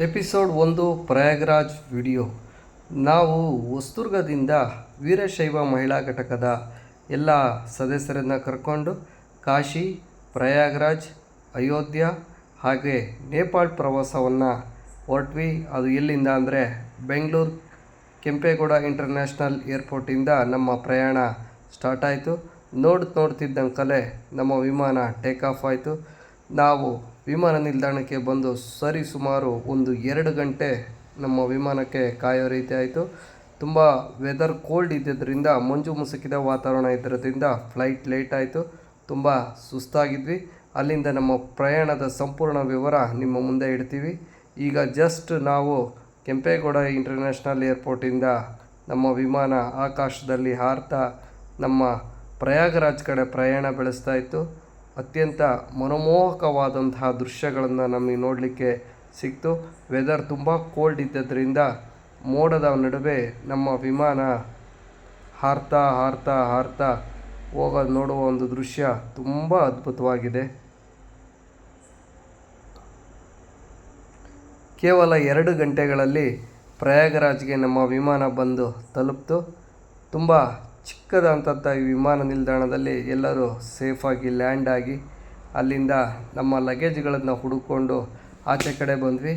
Episode ಒಂದು, Prayagraj video. ನಾವು ಹೊಸದುರ್ಗದಿಂದ ವೀರಶೈವ ಮಹಿಳಾ ಘಟಕದ ಎಲ್ಲ ಸದಸ್ಯರನ್ನು ಕರ್ಕೊಂಡು ಕಾಶಿ, ಪ್ರಯಾಗ್ರಾಜ್, ಅಯೋಧ್ಯ ಹಾಗೆ ನೇಪಾಳ್ ಪ್ರವಾಸವನ್ನು ಹೊರಟ್ವಿ. ಅದು ಎಲ್ಲಿಂದ ಅಂದರೆ ಬೆಂಗಳೂರು ಕೆಂಪೇಗೌಡ ಇಂಟರ್ನ್ಯಾಷನಲ್ ಏರ್ಪೋರ್ಟಿಂದ ನಮ್ಮ ಪ್ರಯಾಣ ಸ್ಟಾರ್ಟ್ ಆಯಿತು. ನೋಡ್ ನೋಡ್ತಿದ್ದಂಕಲೇ ನಮ್ಮ ವಿಮಾನ ಟೇಕ್ ಆಫ್ ಆಯಿತು. ನಾವು ವಿಮಾನ ನಿಲ್ದಾಣಕ್ಕೆ ಬಂದು ಸರಿ ಸುಮಾರು ಒಂದು ಎರಡು ಗಂಟೆ ನಮ್ಮ ವಿಮಾನಕ್ಕೆ ಕಾಯೋ ರೀತಿ ಆಯಿತು. ತುಂಬ ವೆದರ್ ಕೋಲ್ಡ್ ಇದ್ದಿದ್ದರಿಂದ ಮಂಜು ಮುಸುಕಿದ ವಾತಾವರಣ ಇದ್ದಿರೋದ್ರಿಂದ ಫ್ಲೈಟ್ ಲೇಟ್ ಆಯಿತು. ತುಂಬ ಸುಸ್ತಾಗಿದ್ವಿ. ಅಲ್ಲಿಂದ ನಮ್ಮ ಪ್ರಯಾಣದ ಸಂಪೂರ್ಣ ವಿವರ ನಿಮ್ಮ ಮುಂದೆ ಇಡ್ತೀವಿ. ಈಗ ಜಸ್ಟ್ ನಾವು ಕೆಂಪೇಗೌಡ ಇಂಟರ್ನ್ಯಾಷನಲ್ ಏರ್ಪೋರ್ಟಿಂದ ನಮ್ಮ ವಿಮಾನ ಆಕಾಶದಲ್ಲಿ ಹಾರ್ತಾ ನಮ್ಮ ಪ್ರಯಾಗರಾಜ್ ಕಡೆ ಪ್ರಯಾಣ ಬೆಳೆಸ್ತಾ ಇತ್ತು. ಅತ್ಯಂತ ಮನಮೋಹಕವಾದಂತಹ ದೃಶ್ಯಗಳನ್ನು ನಮಗೆ ನೋಡಲಿಕ್ಕೆ ಸಿಕ್ತು. ವೆದರ್ ತುಂಬ ಕೋಲ್ಡ್ ಇದ್ದದ್ರಿಂದ ಮೋಡದ ನಡುವೆ ನಮ್ಮ ವಿಮಾನ ಹಾರ್ತಾ ಹಾರ್ತಾ ಹಾರ್ತಾ ಹೋಗೋದು ನೋಡುವ ಒಂದು ದೃಶ್ಯ ತುಂಬ ಅದ್ಭುತವಾಗಿದೆ. ಕೇವಲ ಎರಡು ಗಂಟೆಗಳಲ್ಲಿ ಪ್ರಯಾಗರಾಜ್ಗೆ ನಮ್ಮ ವಿಮಾನ ಬಂದು ತಲುಪ್ತು. ತುಂಬ ಚಿಕ್ಕದಂಥ ಈ ವಿಮಾನ ನಿಲ್ದಾಣದಲ್ಲಿ ಎಲ್ಲರೂ ಸೇಫಾಗಿ ಲ್ಯಾಂಡ್ ಆಗಿ, ಅಲ್ಲಿಂದ ನಮ್ಮ ಲಗೇಜ್ಗಳನ್ನು ಹುಡುಕೊಂಡು ಆಚೆ ಕಡೆ ಬಂದ್ವಿ.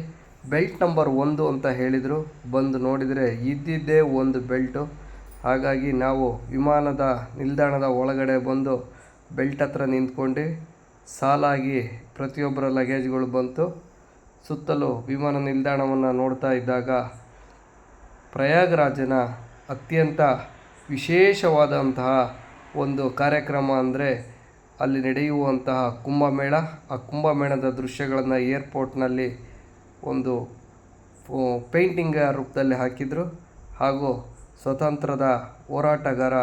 ಬೆಲ್ಟ್ ನಂಬರ್ ಒಂದು ಅಂತ ಹೇಳಿದರು. ಬಂದು ನೋಡಿದರೆ ಇದ್ದಿದ್ದೇ ಒಂದು ಬೆಲ್ಟು ಹಾಗಾಗಿ ನಾವು ವಿಮಾನದ ನಿಲ್ದಾಣದ ಒಳಗಡೆ ಬಂದು ಬೆಲ್ಟ್ ಹತ್ರ ನಿಂತ್ಕೊಂಡು, ಸಾಲಾಗಿ ಪ್ರತಿಯೊಬ್ಬರ ಲಗೇಜ್ಗಳು ಬಂತು. ಸುತ್ತಲೂ ವಿಮಾನ ನಿಲ್ದಾಣವನ್ನು ನೋಡ್ತಾ ಇದ್ದಾಗ ಪ್ರಯಾಗರಾಜನ ಅತ್ಯಂತ ವಿಶೇಷವಾದಂತಹ ಒಂದು ಕಾರ್ಯಕ್ರಮ ಅಂದರೆ ಅಲ್ಲಿ ನಡೆಯುವಂತಹ ಕುಂಭಮೇಳ. ಆ ಕುಂಭಮೇಳದ ದೃಶ್ಯಗಳನ್ನು ಏರ್ಪೋರ್ಟ್ನಲ್ಲಿ ಒಂದು ಪೇಂಟಿಂಗ್ ರೂಪದಲ್ಲಿ ಹಾಕಿದರು. ಹಾಗೂ ಸ್ವತಂತ್ರದ ಹೋರಾಟಗಾರ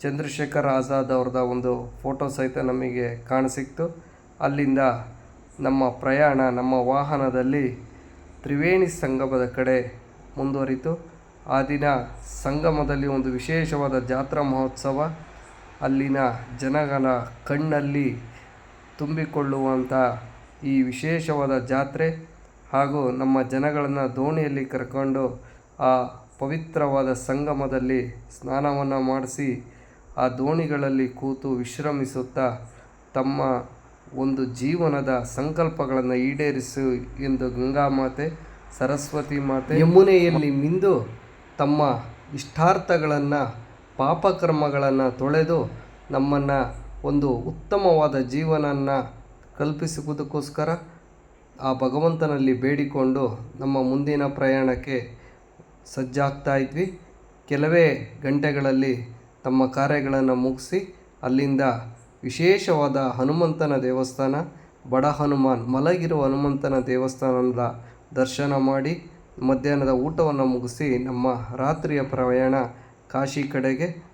ಚಂದ್ರಶೇಖರ್ ಆಜಾದ್ ಅವ್ರದ ಒಂದು ಫೋಟೋ ಸಹಿತ ನಮಗೆ ಕಾಣಸಿಕ್ತು. ಅಲ್ಲಿಂದ ನಮ್ಮ ಪ್ರಯಾಣ, ನಮ್ಮ ವಾಹನದಲ್ಲಿ ತ್ರಿವೇಣಿ ಸಂಗಮದ ಕಡೆ ಮುಂದುವರಿತು. ಆ ದಿನ ಸಂಗಮದಲ್ಲಿ ಒಂದು ವಿಶೇಷವಾದ ಜಾತ್ರಾ ಮಹೋತ್ಸವ. ಅಲ್ಲಿನ ಜನಗಳ ಕಣ್ಣಲ್ಲಿ ತುಂಬಿಕೊಳ್ಳುವಂಥ ಈ ವಿಶೇಷವಾದ ಜಾತ್ರೆ ಹಾಗೂ ನಮ್ಮ ಜನಗಳನ್ನು ದೋಣಿಯಲ್ಲಿ ಕರ್ಕೊಂಡು ಆ ಪವಿತ್ರವಾದ ಸಂಗಮದಲ್ಲಿ ಸ್ನಾನವನ್ನು ಮಾಡಿಸಿ ಆ ದೋಣಿಗಳಲ್ಲಿ ಕೂತು ವಿಶ್ರಮಿಸುತ್ತಾ ತಮ್ಮ ಒಂದು ಜೀವನದ ಸಂಕಲ್ಪಗಳನ್ನು ಈಡೇರಿಸು ಎಂದು ಗಂಗಾ ಮಾತೆ, ಸರಸ್ವತಿ ಮಾತೆ, ಯಮುನೆಯಲ್ಲಿ ಮಿಂದು ತಮ್ಮ ಇಷ್ಟಾರ್ಥಗಳನ್ನು, ಪಾಪಕರ್ಮಗಳನ್ನು ತೊಳೆದು ನಮ್ಮನ್ನು ಒಂದು ಉತ್ತಮವಾದ ಜೀವನವನ್ನು ಕಲ್ಪಿಸುವುದಕ್ಕೋಸ್ಕರ ಆ ಭಗವಂತನಲ್ಲಿ ಬೇಡಿಕೊಂಡು ನಮ್ಮ ಮುಂದಿನ ಪ್ರಯಾಣಕ್ಕೆ ಸಜ್ಜಾಗ್ತಾ ಇದ್ವಿ. ಕೆಲವೇ ಗಂಟೆಗಳಲ್ಲಿ ತಮ್ಮ ಕಾರ್ಯಗಳನ್ನು ಮುಗಿಸಿ ಅಲ್ಲಿಂದ ವಿಶೇಷವಾದ ಹನುಮಂತನ ದೇವಸ್ಥಾನ, ಬಡ ಹನುಮಾನ್ ಮಲಗಿರುವ ಹನುಮಂತನ ದೇವಸ್ಥಾನದ ದರ್ಶನ ಮಾಡಿ ಮಧ್ಯಾಹ್ನದ ಊಟವನ್ನು ಮುಗಿಸಿ ನಮ್ಮ ರಾತ್ರಿಯ ಪ್ರಯಾಣ ಕಾಶಿ ಕಡೆಗೆ